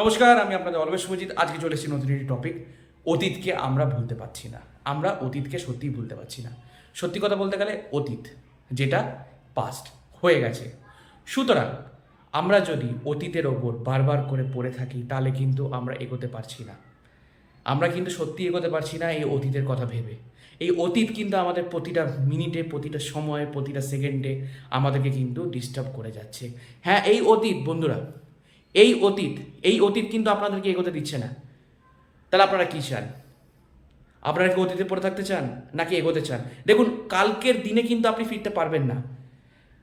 নমস্কার, আমি আপনাদের অলবেশ সুমজিৎ। আজকে চলে এসেছি নতুন একটি টপিক অতীতকে আমরা ভুলতে পারছি না। আমরা অতীতকে সত্যিই ভুলতে পারছি না। সত্যি কথা বলতে গেলে অতীত, যেটা পাস্ট হয়ে গেছে। সুতরাং আমরা যদি অতীতের ওপর বারবার করে পড়ে থাকি, তাহলে কিন্তু আমরা এগোতে পারছি না। আমরা কিন্তু সত্যি এগোতে পারছি না এই অতীতের কথা ভেবে। এই অতীত কিন্তু আমাদের প্রতিটা মিনিটে, প্রতিটা সময়ে, প্রতিটা সেকেন্ডে আমাদেরকে কিন্তু ডিস্টার্ব করে যাচ্ছে। হ্যাঁ এই অতীত, বন্ধুরা এই অতীত এই অতীত কিন্তু আপনাদেরকে এগোতে দিচ্ছে না। তাহলে আপনারা কী চান? আপনারা কি অতীতে পড়ে থাকতে চান, নাকি এগোতে চান? দেখুন, কালকের দিনে কিন্তু আপনি ফিরতে পারবেন না।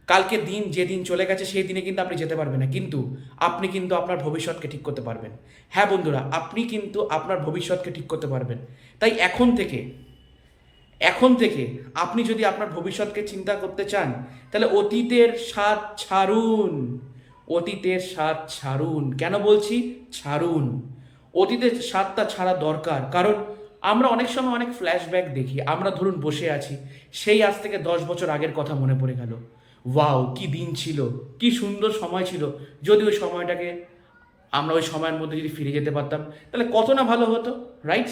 কালকের দিন, যে দিন চলে গেছে, সেই দিনে কিন্তু আপনি যেতে পারবেন না। কিন্তু আপনি কিন্তু আপনার ভবিষ্যৎকে ঠিক করতে পারবেন। হ্যাঁ বন্ধুরা, আপনি কিন্তু আপনার ভবিষ্যৎকে ঠিক করতে পারবেন। তাই এখন থেকে এখন থেকে আপনি যদি আপনার ভবিষ্যৎকে চিন্তা করতে চান, তাহলে অতীতের স্বাদ ছাড়ুন। অতীতের স্বাদ ছাড়ুন। কেন বলছি? ছাড়ুন। অতীতের স্বাদটা ছাড়া দরকার। কারণ আমরা অনেক সময় অনেক ফ্ল্যাশব্যাক দেখি। আমরা ধরুন বসে আছি। সেই আজ থেকে দশ বছর আগের কথা মনে পড়ে গেল। ওয়াও, কি দিন ছিল। কি সুন্দর সময় ছিল। যদি ওই সময়টাকে আমরা ওই সময়ের মধ্যে যদি ফিরে যেতে পারতাম, তাহলে কত না ভালো হতো রাইট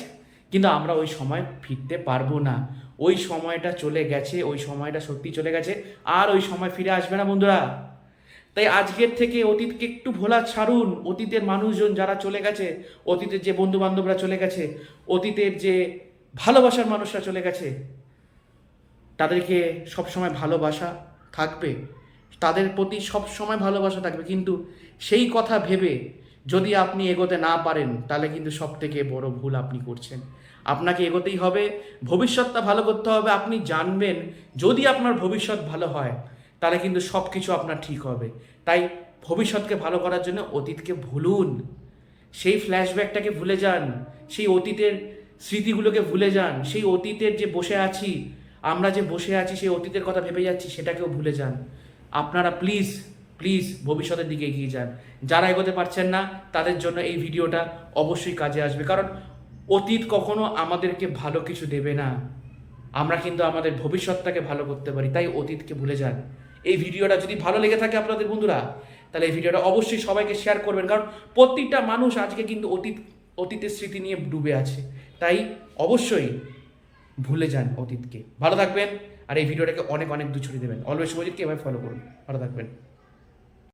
কিন্তু আমরা ওই সময় ফিরতে পারব না। ওই সময়টা চলে গেছে, ওই সময়টা সত্যি চলে গেছে। আর ওই সময় ফিরে আসবে না, বন্ধুরা। তাই আজকের থেকে অতীতকে একটু ভোলা ছাড়ুন। অতীতের মানুষজন যারা চলে গেছে, অতীতের যে বন্ধু বান্ধবরা চলে গেছে, অতীতের যে ভালোবাসার মানুষরা চলে গেছে, তাদেরকে সবসময় ভালোবাসা থাকবে। তাদের প্রতি সব সময় ভালোবাসা থাকবে। কিন্তু সেই কথা ভেবে যদি আপনি এগোতে না পারেন, তাহলে কিন্তু সব থেকে বড় ভুল আপনি করছেন। আপনাকে এগোতেই হবে, ভবিষ্যৎটা ভালো করতে হবে। আপনি জানবেন, যদি আপনার ভবিষ্যৎ ভালো হয় তাহলে কিন্তু সব কিছু আপনার ঠিক হবে। তাই ভবিষ্যৎকে ভালো করার জন্য অতীতকে ভুলুন। সেই ফ্ল্যাশব্যাকটাকে ভুলে যান, সেই অতীতের স্মৃতিগুলোকে ভুলে যান, সেই অতীতের যে বসে আছি, আমরা যে বসে আছি, সেই অতীতের কথা ভেবে যাচ্ছি, সেটাকেও ভুলে যান। আপনারা প্লিজ প্লিজ ভবিষ্যতের দিকে এগিয়ে যান। যারা এগোতে পারছেন না, তাদের জন্য এই ভিডিওটা অবশ্যই কাজে আসবে। কারণ অতীত কখনো আমাদেরকে ভালো কিছু দেবে না। আমরা কিন্তু আমাদের ভবিষ্যৎটাকে ভালো করতে পারি, তাই অতীতকে ভুলে যান। এই ভিডিওটা যদি ভালো লেগে থাকে আপনাদের বন্ধুরা, তাহলে এই ভিডিওটা অবশ্যই সবাইকে শেয়ার করবেন। কারণ প্রত্যেকটা মানুষ আজকে কিন্তু অতীত, অতীতের স্মৃতি নিয়ে ডুবে আছে। তাই অবশ্যই ভুলে যান অতীতকে। ভালো থাকবেন, আর এই ভিডিওটাকে অনেক অনেক দূর ছড়িয়ে দেবেন। অলওয়েজ সুমজিৎকে এভাবে ফলো করুন। ভালো থাকবেন।